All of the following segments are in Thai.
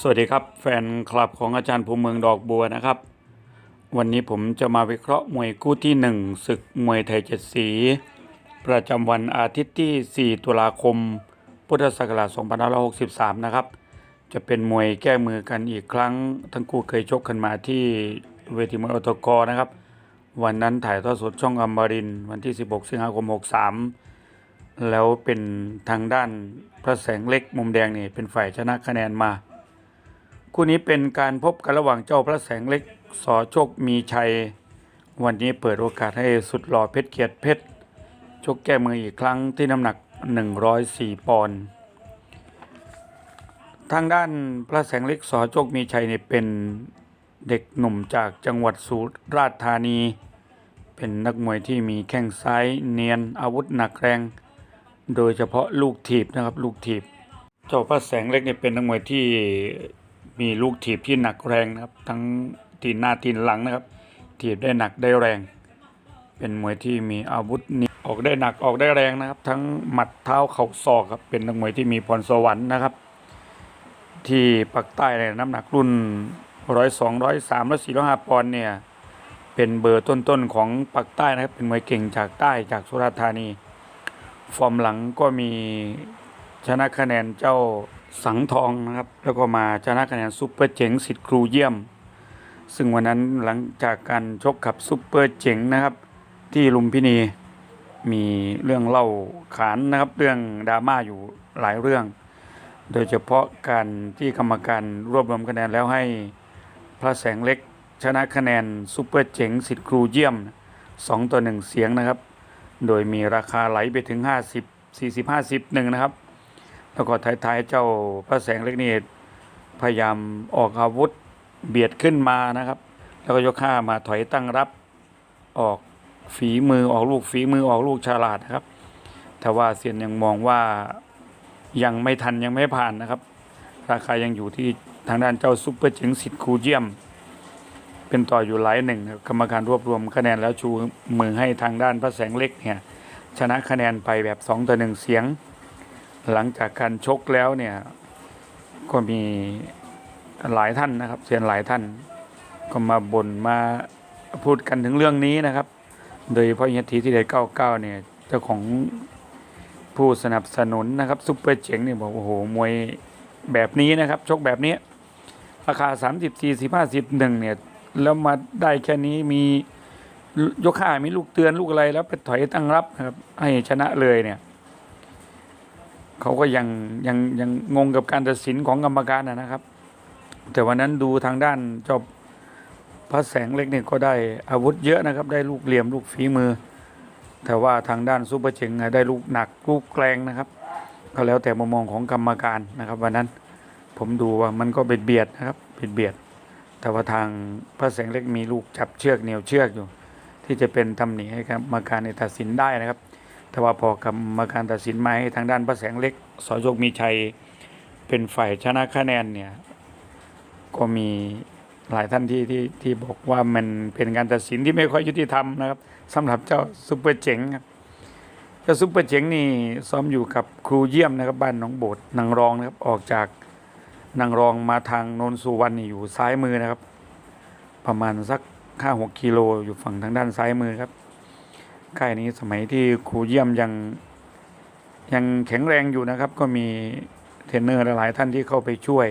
สวัสดีครับ แฟนคลับของอาจารย์ภูมิเมืองดอกบัวนะครับ วันนี้ผมจะมาวิเคราะห์มวยคู่ที่หนึ่งศึกมวยไทยเจ็ดสี ประจำวันอาทิตย์ที่ 4 ตุลาคม พุทธศักราช2563 นะครับ จะเป็นมวยแก้มือกันอีกครั้ง ทั้งคู่เคยชกกันมาที่เวทีมวยอตกนะครับ วันนั้นถ่ายทอดสดช่องอมรินวันที่ 16 สิงหาคม 63 แล้วเป็นทางด้านพระแสงเล็กมุมแดงนี่เป็นฝ่ายชนะคะแนนมา คู่นี้เป็นการพบกันระหว่างเจ้าพระแสงเล็กสอโชคมีชัย วันนี้เปิดโอกาสให้สุดหล่อเพชรเกียรติเพชรชกแก้มืออีกครั้งที่น้ำหนัก 104 ปอนด์ทางด้านพระแสงเล็กสอโชคมีชัยเนี่ยเป็นเด็กหนุ่มจากจังหวัดสุราษฎร์ธานี เป็นนักมวยที่มีแข้งซ้ายเนียนอาวุธหนักแรง โดยเฉพาะลูกถีบนะครับลูกถีบ เจ้าพระแสงเล็กเนี่ยเป็นนักมวยที่ มีลูกถีบที่หนักแรงนะครับ ทั้งตีนหน้าตีนหลังนะครับ ถีบได้หนักได้แรง เป็นมวยที่มีอาวุธนี่ออกได้หนักออกได้แรงนะครับ ทั้งหมัดเท้าเข่าศอกครับเป็นนักมวยที่มีพรสวรรค์นะครับ ที่ปักใต้เนี่ยน้ำหนักรุ่นร้อยสองร้อยสามร้อยสี่ร้อยห้าปอนด์เนี่ยเป็นเบอร์ต้นๆของปักใต้นะครับ เป็นมวยเก่งจากใต้จากสุราษฎร์ธานี ฟอร์มหลังก็มีชนะคะแนนเจ้า สังทองนะครับ แล้วก็มาชนะคะแนนซุปเปอร์เจ๋งสิทธิ์ครูเยี่ยม ซึ่งวันนั้นหลังจากการชกขับซุปเปอร์เจ๋งนะครับ ที่ลุมพินีมีเรื่องเล่าขานนะครับ เรื่องดราม่าอยู่หลายเรื่อง โดยเฉพาะการที่กรรมการรวบรวมคะแนนแล้วให้พระแสงเล็กชนะคะแนนซุปเปอร์เจ๋งสิทธิ์ครูเยี่ยมสองต่อหนึ่งเสียงนะครับ โดยมีราคาไหลไปถึง 50 40 50หนึ่งนะครับ แล้วก็ท้ายๆเจ้าพระแสงเล็กนี่พยายามออกอาวุธเบียดขึ้นมานะครับ แล้วก็ยกข้ามาถอยตั้งรับออกฝีมือออกลูกฝีมือออกลูกฉลาดนะครับ แต่ว่าเซียนยังมองว่ายังไม่ทันยังไม่ผ่านนะครับ ราคายังอยู่ที่ทางด้านเจ้าซุปเปอร์เจิงสิทธิ์ครูเยี่ยม เป็นต่ออยู่หลายหนึ่งกรรมการรวบรวมคะแนนแล้วชูมือให้ทางด้านพระแสงเล็กเนี่ยชนะคะแนนไปแบบสองต่อหนึ่งเสียง หลังจากการชกแล้วเนี่ยก็มีหลายท่านนะครับเสียนหลายท่าน ก็มาบ่นมาพูดกันถึงเรื่องนี้นะครับ โดยเฉพาะยทีที่ได้เก้าเก้าเนี่ยเจ้าของผู้สนับสนุนนะครับซุปเปอร์เจ๋งเนี่ยบอกโอ้โหมวยแบบนี้นะครับ ชกแบบนี้ ราคา 30 40 50หนึ่งเนี่ยแล้วมาได้แค่นี้มียกห้ามีลูกเตือนลูกอะไรแล้วไปถอยตั้งรับนะครับให้ชนะเลยเนี่ย เขาก็ยังยังยังงงกับการตัดสินของกรรมการนะครับ แต่วันนั้นดูทางด้านเจ้าพระแสงเล็กเนี่ยก็ได้อาวุธเยอะนะครับ ได้ลูกเหลี่ยมลูกฝีมือ แต่ว่าทางด้านซูเปอร์เชงได้ลูกหนักลูกแกลงนะครับ ก็แล้วแต่มุมมองของกรรมการนะครับ วันนั้นผมดูว่ามันก็เบียดเบียดนะครับเบียดเบียด แต่ว่าทางพระแสงเล็กมีลูกจับเชือกเหนียวเชือกอยู่ ที่จะเป็นตำหนิให้กรรมการในตัดสินได้นะครับ แต่ว่าพอกรรมการตัดสินมาให้ทางด้านพระแสงเล็กสอโยกมีชัยเป็นฝ่ายชนะคะแนนเนี่ยก็มีหลายท่านที่ที่ที่บอกว่ามันเป็นการตัดสินที่ไม่ค่อยยุติธรรมนะครับสำหรับเจ้าซุปเปอร์เจ๋งครับเจ้าซุปเปอร์เจ๋งนี่ซ้อมอยู่กับครูเยี่ยมนะครับบ้านหนองโบดนางรองนะครับออกจากนางรองมาทางนนสุวรรณอยู่ซ้ายมือนะครับ ประมาณสักห้าหกกิโลอยู่ฝั่งทางด้านซ้ายมือครับ ค่ายนี้สมัยที่ครูเยี่ยมยังยังแข็งแรงอยู่นะครับ ก็มีเทรนเนอร์หลายๆท่านที่เข้าไปช่วย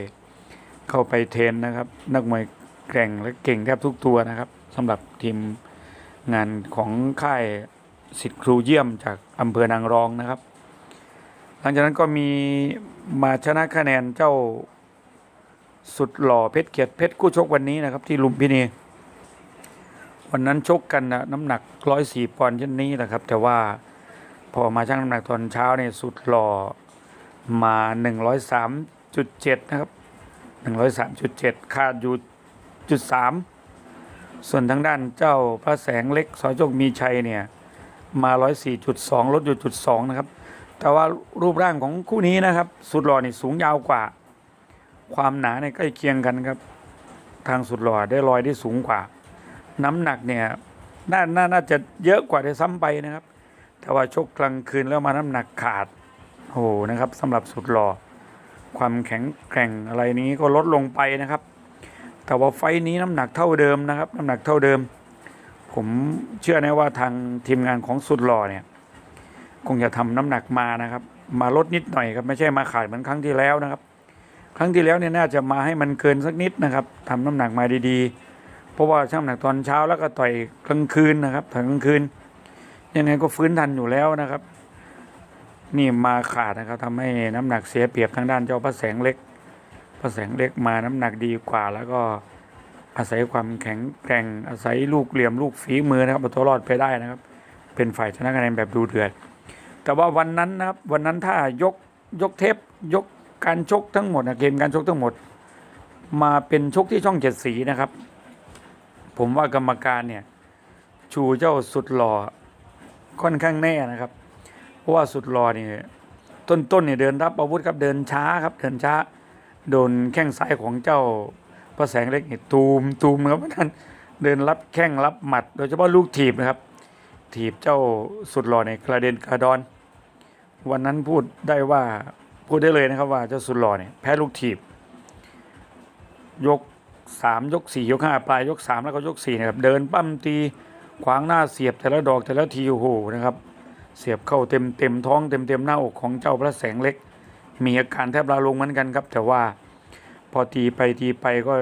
เข้าไปเทรนนะครับ นักมวยแกร่งและเก่งแทบทุกตัวนะครับสำหรับทีมงานของค่ายสิทธิ์ครูเยี่ยมจากอำเภอนางรองนะครับ หลังจากนั้นก็มีมาชนะคะแนนเจ้าสุดหล่อเพชรเกียรติเพชรกู้ชกวันนี้นะครับ ที่ลุมพินี วันนั้นชกกันนะน้ำหนักร้อยสี่ปอนด์เช่นนี้แหละครับ แต่ว่าพอมาชั่งน้ำหนักตอนเช้าเนี่ยสุดหล่อมาหนึ่งร้อยสามจุดเจ็ดนะครับหนึ่งร้อยสามจุดเจ็ดขาดอยู่จุดสามส่วนทางด้านเจ้าพระแสงเล็กสอโจกมีชัยเนี่ยมาร้อยสี่จุดสองลดอยู่จุดสองนะครับ แต่ว่ารูปร่างของคู่นี้นะครับ สุดหล่อนี่สูงยาวกว่า ความหนาเนี่ยใกล้เคียงกันครับ ทางสุดหล่อได้ลอยได้สูงกว่า น้ำหนักเนี่ยนาน่าน่าจะเยอะกว่าได้ซ้ำไปนะครับ แต่ว่าชกกลางคืนแล้วมาน้ำหนักขาดโอ้โหนะครับสำหรับสุดหล่อความแข็งแกร่งอะไรนี้ก็ลดลงไปนะครับ แต่ว่าไฟนี้น้ำหนักเท่าเดิมนะครับ น้ำหนักเท่าเดิม ผมเชื่อแนะว่าทางทีมงานของสุดหล่อเนี่ยคงจะทำน้ำหนักมานะครับ มาลดนิดหน่อยครับไม่ใช่มาขาดเหมือนครั้งที่แล้วนะครับ ครั้งที่แล้วเนี่ยน่าจะมาให้มันเกินสักนิดนะครับทำน้ำหนักมาดีๆ เพราะว่าช่างหนักตอนเช้าแล้วก็ต่อยกลางคืนนะครับต่อยกลางคืน ยังไงก็ฟื้นทันอยู่แล้วนะครับ นี่มาขาดนะครับทำให้น้ำหนักเสียเปรียบทางด้านเจ้าพระแสงเล็ก พระแสงเล็กมาน้ำหนักดีกว่า แล้วก็อาศัยความแข็งแกร่งอาศัยลูกเหลี่ยมลูกฝีมือนะครับเอาตัวรอดไปได้นะครับ เป็นฝ่ายชนะคะแนนแบบดูเดือด แต่ว่าวันนั้นนะครับวันนั้นถ้ายกยกเทปยกการชกทั้งหมดนะเกมการชกทั้งหมด มาเป็นชกที่ช่องเจ็ดสีนะครับ ผมว่ากรรมการเนี่ยชูเจ้าสุดหล่อค่อนข้างแน่นะครับ เพราะว่าสุดหล่อนี่ต้นๆเนี่ยเดินรับอาวุธครับเดินช้าครับเดินช้า โดนแข้งซ้ายของเจ้าพระแสงเล็กนี่ตูมตูมครับท่านเดินรับแข้งรับหมัด โดยเฉพาะลูกถีบนะครับ ถีบเจ้าสุดหล่อในกระเด็นกระดอน วันนั้นพูดได้ว่าพูดได้เลยนะครับว่าเจ้าสุดหล่อเนี่ยแพ้ลูกถีบ ยก สามยกสี่ยกห้าปลายยกสามแล้วก็ยกสี่นะครับเดินปั้มตีขวางหน้าเสียบแต่ละดอกแต่ละทีโอ้โหนะครับ เสียบเข้าเต็มเต็มท้องเต็มเต็มหน้าอกของเจ้าพระแสงเล็ก มีอาการแทบลาลงเหมือนกันครับ แต่ว่าพอตีไปตีไปก็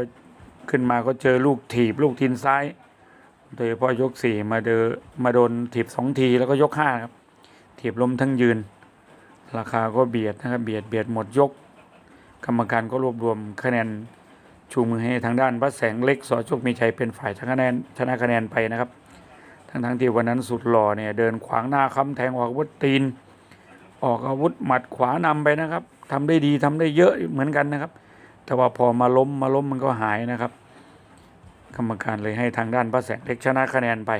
ขึ้นมาก็เจอลูกถีบลูกทินซ้าย โดยเฉพาะยกสี่มาเดอมาโดนถีบสองทีแล้วก็ยกห้าครับถีบล้มทั้งยืน ราคาก็เบียดนะครับเบียดเบียดหมดยก กรรมการก็รวบรวมคะแนน ชูมือให้ทางด้านพระแสงเล็กสอโชคมีชัยเป็นฝ่ายชนะคะแนนชนะคะแนนไปนะครับ ทั้งทั้งๆที่วันนั้นสุดหล่อเนี่ยเดินขวางหน้าค้ำแทงออกอาวุธตีน ออกอาวุธหมัดขวานำไปนะครับทำได้ดีทำได้เยอะเหมือนกันนะครับ แต่ว่าพอมาล้มมาล้มมันก็หายนะครับ กรรมการเลยให้ทางด้านพระแสงเล็กชนะคะแนนไป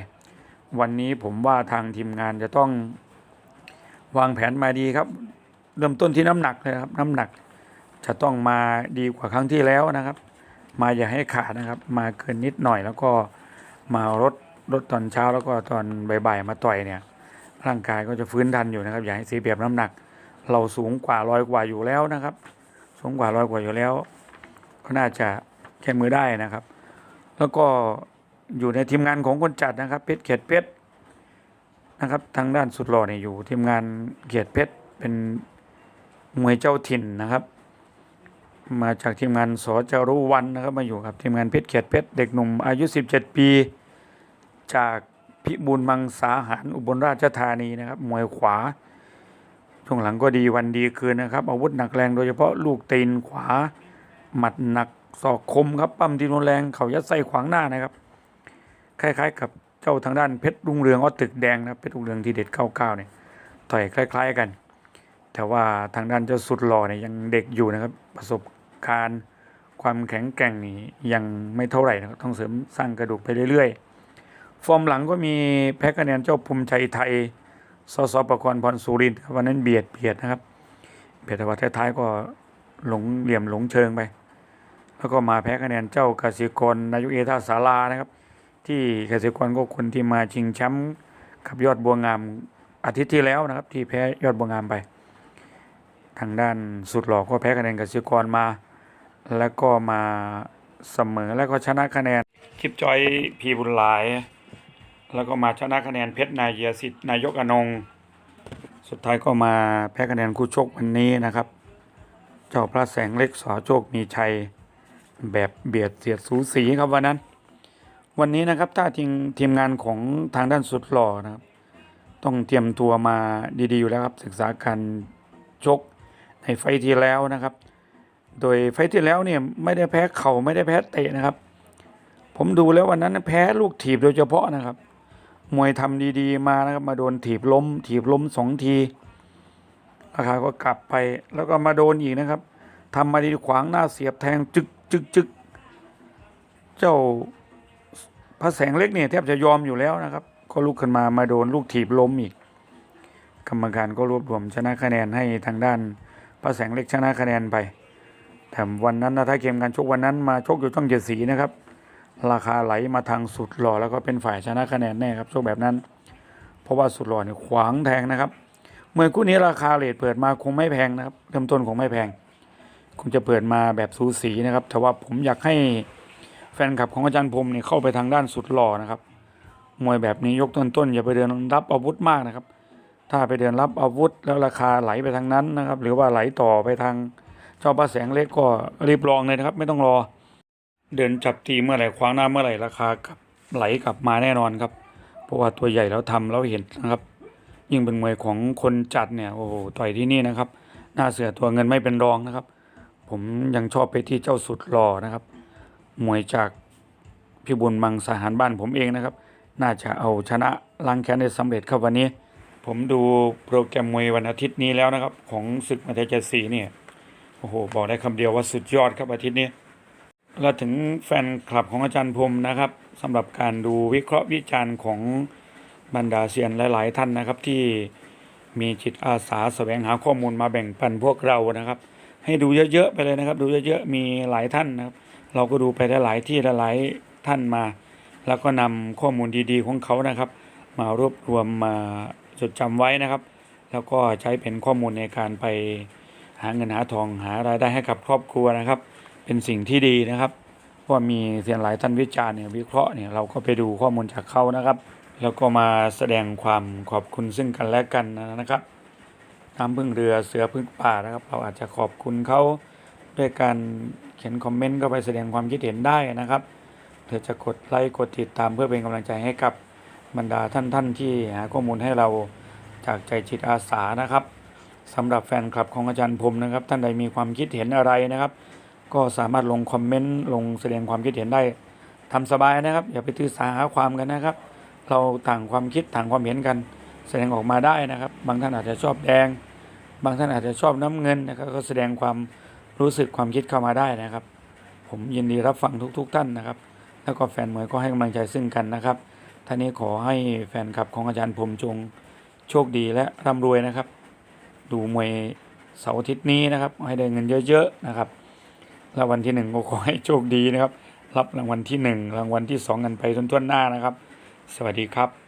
วันนี้ผมว่าทางทีมงานจะต้องวางแผนมาดีครับ เริ่มต้นที่น้ำหนักเลยครับน้ำหนักจะต้องมาดีกว่าครั้งที่แล้วนะครับ มาอย่าให้ขาดนะครับ มาเกินนิดหน่อยแล้วก็มาลดลดตอนเช้าแล้วก็ตอนบ่ายๆมาต่อยเนี่ย ร่างกายก็จะฟื้นทันอยู่นะครับอย่าให้เสียเปรียบน้ำหนัก เราสูงกว่าร้อยกว่าอยู่แล้วนะครับ สูงกว่าร้อยกว่าอยู่แล้ว ก็น่าจะแค่มือได้นะครับ แล้วก็อยู่ในทีมงานของคนจัดนะครับเพชรเขียดเพชรนะครับทางด้านสุดหล่อเนี่ยอยู่ทีมงานเขียดเพชรเป็นมวยเจ้าถิ่นนะครับ มาจากทีมงานสจรุวันนะครับมาอยู่กับทีมงานเพชรเขียดเพชรเด็กหนุ่มอายุ 17 ปี จากพิบูลมังสาหารอุบลราชธานีนะครับมวยขวา ช่วงหลังก็ดีวันดีคืนนะครับ อาวุธหนักแรงโดยเฉพาะลูกตีนขวา หมัดหนักศอกคมครับปั้มทีนุนแรงเขายัดไส้ขวางหน้านะครับ คล้ายๆ กับเจ้าทางด้านเพชรรุ่งเรืองออตึกแดงนะเพชรรุ่งเรืองที่เด็ดเก้าเก้าเนี่ยต่อยคล้าย ๆ กัน แต่ว่าทางด้านเจ้าสุดหล่อเนี่ยยังเด็กอยู่นะครับประสบ การความแข็งแกร่งนี่ยังไม่เท่าไหร่นะครับต้องเสริมสร้างกระดูกไปเรื่อยๆ ฟอร์มหลังก็มีแพ้คะแนนเจ้าภูมิใจไทยสสประกรณ์พรสุรินทวันนั้นเบียดเบียดนะครับเบียดแต่ว่าท้ายๆก็หลงเหลี่ยมหลงเชิงไป แล้วก็มาแพ้คะแนนเจ้ากสิกรนายกเอท่าสารานะครับ ที่กสิกรก็คนที่มาชิงแชมป์กับยอดบัวงามอาทิตย์ที่แล้วนะครับ ที่แพ้ยอดบัวงามไป ทางด้านสุดหล่อก็แพ้คะแนนกสิกรมา แล้วก็มาเสมอแล้วก็ชนะคะแนนคลิปจอยพีบุญหลาย แล้วก็มาชนะคะแนนเพชรนายเยสิทธิ์นายกอนงสุดท้ายก็มาแพ้คะแนนคู่ชกวันนี้นะครับ เจ้าพระแสงเล็กสอโชคมีชัยแบบเบียดเสียดสูสีครับวันนั้น วันนี้นะครับถ้าทีมทีมงานของทางด้านสุดหล่อนะครับ ต้องเตรียมตัวมาดีๆอยู่แล้วครับศึกษาการชกในไฟท์ที่แล้วนะครับ โดยไฟที่แล้วเนี่ยไม่ได้แพ้เข่าไม่ได้แพ้เตะนะครับ ผมดูแล้ววันนั้นแพ้ลูกถีบโดยเฉพาะนะครับ มวยทำดีๆมานะครับ มาโดนถีบล้ม ถีบล้มสองทีราคาก็กลับไปแล้วก็มาโดนอีกนะครับทำมาดีขวางหน้าเสียบแทงจึกจึกจึกเจ้าพระแสงเล็กเนี่ยแทบจะยอมอยู่แล้วนะครับ ก็ลุกขึ้นมามาโดนลูกถีบล้มอีก กรรมการก็รวบรวมชนะคะแนนให้ทางด้านพระแสงเล็กชนะคะแนนไป แต่วันนั้นนะถ้าเกมการชกวันนั้นมาชกอยู่ช่องเจ็ดสีนะครับ ราคาไหลมาทางสุดหล่อแล้วก็เป็นฝ่ายชนะคะแนนแน่ครับชกแบบนั้น เพราะว่าสุดหล่อเนี่ยขวางแทงนะครับเมื่อคู่นี้ราคาเลทเปิดมาคงไม่แพงนะครับเริ่มต้นคงไม่แพง คงจะเปิดมาแบบสูสีนะครับ แต่ว่าผมอยากให้แฟนคลับของอาจารย์พรมเนี่ยเข้าไปทางด้านสุดหล่อนะครับมวยแบบนี้ยกต้นๆอย่าไปเดินรับอาวุธมากนะครับ ถ้าไปเดินรับอาวุธแล้วราคาไหลไปทางนั้นนะครับ หรือว่าไหลต่อไปทาง เจ้าประแสงเล็กก็รีบลองเลยนะครับ ไม่ต้องรอ เดินจับตีเมื่อไหร่คว้างหน้าเมื่อไหร่ราคากลับไหลกลับมาแน่นอนครับ เพราะว่าตัวใหญ่แล้วทำแล้วเห็นนะครับ ยิ่งเป็นมวยของคนจัดเนี่ยโอ้โหต่อยที่นี่นะครับ หน้าเสือตัวเงินไม่เป็นรองนะครับ ผมยังชอบไปที่เจ้าสุดหล่อนะครับมวยจากพี่บุญมังสาหารบ้านผมเองนะครับ น่าจะเอาชนะล้างแค้นได้สำเร็จครับวันนี้ ผมดูโปรแกรมมวยวันอาทิตย์นี้แล้วนะครับ ของศึกมาเทเจสีเนี่ย โอ้โห บอกได้คำเดียวว่าสุดยอดครับอาทิตย์นี้เราถึงแฟนคลับของอาจารย์พรมนะครับสำหรับการดูวิเคราะห์วิจารณ์ของบรรดาเซียนหลาย ๆ ท่านนะครับ ที่มีจิตอาสาแสวงหาข้อมูลมาแบ่งปันพวกเรานะครับ ให้ดูเยอะ ๆ ไปเลยนะครับ ดูเยอะๆมีหลายท่านนะครับ เราก็ดูไปได้หลายที่หลายท่านมา แล้วก็นำข้อมูลดี ๆ ของเขานะครับ มารวบรวมมาจดจำไว้นะครับ แล้วก็ใช้เป็นข้อมูลในการไป หาเงินหาทองหารายได้ให้กับครอบครัวนะครับ เป็นสิ่งที่ดีนะครับเพราะว่ามีเสียนหลายท่านวิจารณ์เนี่ยวิเคราะห์เนี่ยเราก็ไปดูข้อมูลจากเขานะครับ แล้วก็มาแสดงความขอบคุณซึ่งกันและกันนะครับน้ำพึ่งเรือเสือพึ่งป่านะครับ เราอาจจะขอบคุณเขาด้วยการเขียนคอมเมนต์เข้าไปแสดงความคิดเห็นได้นะครับเพื่อจะกดไลค์กดติดตามเพื่อเป็นกำลังใจให้กับบรรดาท่านท่านๆที่หาข้อมูลให้เราจากใจจิตอาสานะครับ สำหรับแฟนคลับของอาจารย์พรมนะครับ ท่านใดมีความคิดเห็นอะไรนะครับ ก็สามารถลงคอมเมนต์ลงแสดงความคิดเห็นได้ทำสบายนะครับ อย่าไปถือสาหาความกันนะครับ เราต่างความคิดต่างความเห็นกัน แสดงออกมาได้นะครับ บางท่านอาจจะชอบแดง บางท่านอาจจะชอบน้ำเงินนะครับ ก็แสดงความรู้สึกความคิดเข้ามาได้นะครับ ผมยินดีรับฟังทุก ๆท่านนะครับ แล้วก็แฟนมวยก็ให้กำลังใจซึ่งกันนะครับท่านี้ขอให้แฟนคลับของอาจารย์ผมจงโชคดีและร่ำรวยนะครับ ดูมวยเสาร์อาทิตย์นี้นะครับให้ได้เงินเยอะๆนะครับรางวัลที่หนึ่งก็ขอให้โชคดีนะครับ รับรางวัลที่หนึ่งรางวัลที่สองกันไปทุนๆหน้านะครับ สวัสดีครับ